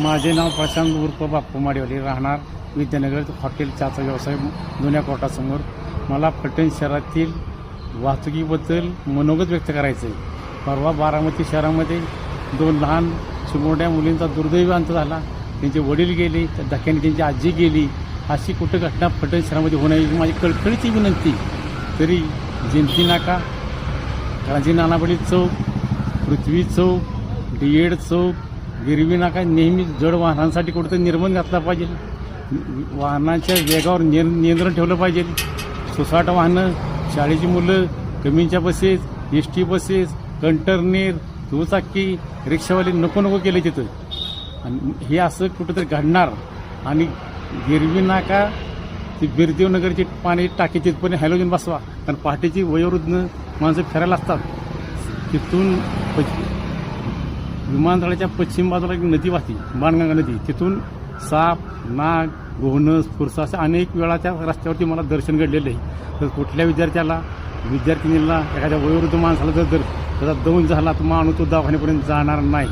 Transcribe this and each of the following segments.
माझे नाव प्रशांत उर्फ बाप्पू माडेवाली राहणार विद्यानगर हॉटेल चहाचा व्यवसाय जुन्या कोर्टासमोर मला फलटण शहरातील वाहतुकीबद्दल मनोगत व्यक्त करायचं आहे परवा बारामती शहरामध्ये दोन लहान चिमोड्या मुलींचा दुर्दैवी अंत झाला. त्यांचे वडील गेले तर धक्क्याने त्यांची आजी गेली. अशी कुठं घटना फलटण शहरामध्ये होण्याची माझी कळकळीची विनंती. तरी जिंती नाका. राजी नानापडी चौक पृथ्वी चौक डी एड चौक गिरवी नाका नेहमी जड वाहनांसाठी कुठेतरी निर्बंध घातला पाहिजे. वाहनाच्या वेगावर निय नियंत्रण ठेवलं पाहिजे. सुसाट वाहनं शाळेची मुलं कमीच्या buses S T buses container दुचाकी रिक्षावाले नको नको केले तिथं. आणि हे असं कुठंतरी घडणार. आणि गिरवी नाका ती बिरदेवनगरची पाणी टाकी तिथपर्यंत हॅलोजन बसवा. कारण पहाटेची वयोवृद्ध माणसं फिरायला असतात. तिथून विमानतळाच्या पश्चिम बाजूला एक नदी वाहते बाणगंगा नदी. तिथून साप नाग गोहनस फुरसा अशा अनेक वेळा त्या रस्त्यावरती मला दर्शन घडलेलं आहे. तर कुठल्या विद्यार्थ्याला विद्यार्थिनीला एखाद्या वयोवृद्ध माणसाला जर जर त्याचा दौन झाला तर माणूस तो दवाखान्यापर्यंत जाणार नाही.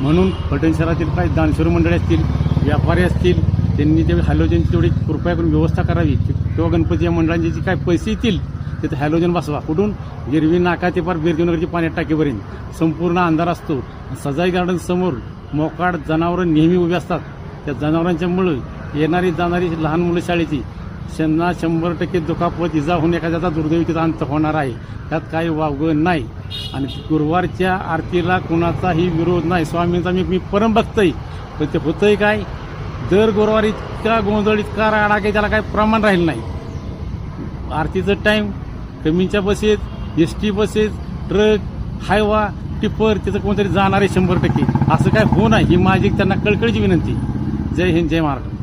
म्हणून फलटण शहरातील काही दानशूर मंडळी असतील व्यापारी असतील त्यांनी ते हॅलोजनची तेवढी कृपया करून व्यवस्था करावी. किंवा गणपती या मंडळांचे जे काही पैसे येतील तिथं हॅलोजन बसवा. कुठून? गिरवी नाका ते पार बिरदेवनगरची पाण्यात टाकीपर्यंत. संपूर्ण अंधार असतो. सजाई गार्डन समोर मोकाड जनावरं नेहमी उभी असतात. त्या जनावरांच्यामुळं येणारी जाणारी लहान मुलं शाळेची त्यांना शंभर टक्के दुखापत इजा होऊन एखाद्याचा दुर्दैवी अंत होणार आहे. त्यात काही वावगं नाही. आणि गुरुवारच्या आरतीला कुणाचाही विरोध नाही. स्वामींचा मी मी परम बघतोय पण ते होतंय काय? दर गुरुवारी इतका गोंधळ इतका राडा की त्याला काही प्रमाण राहील नाही. आरतीचं time कमीच्या buses S T buses truck Hyva tipper तिथं कोणतरी जाणार आहे शंभर टक्के. असं काय होऊ नाही ही माझी त्यांना कळकळीची विनंती. जय हिंद जय महाराष्ट्र.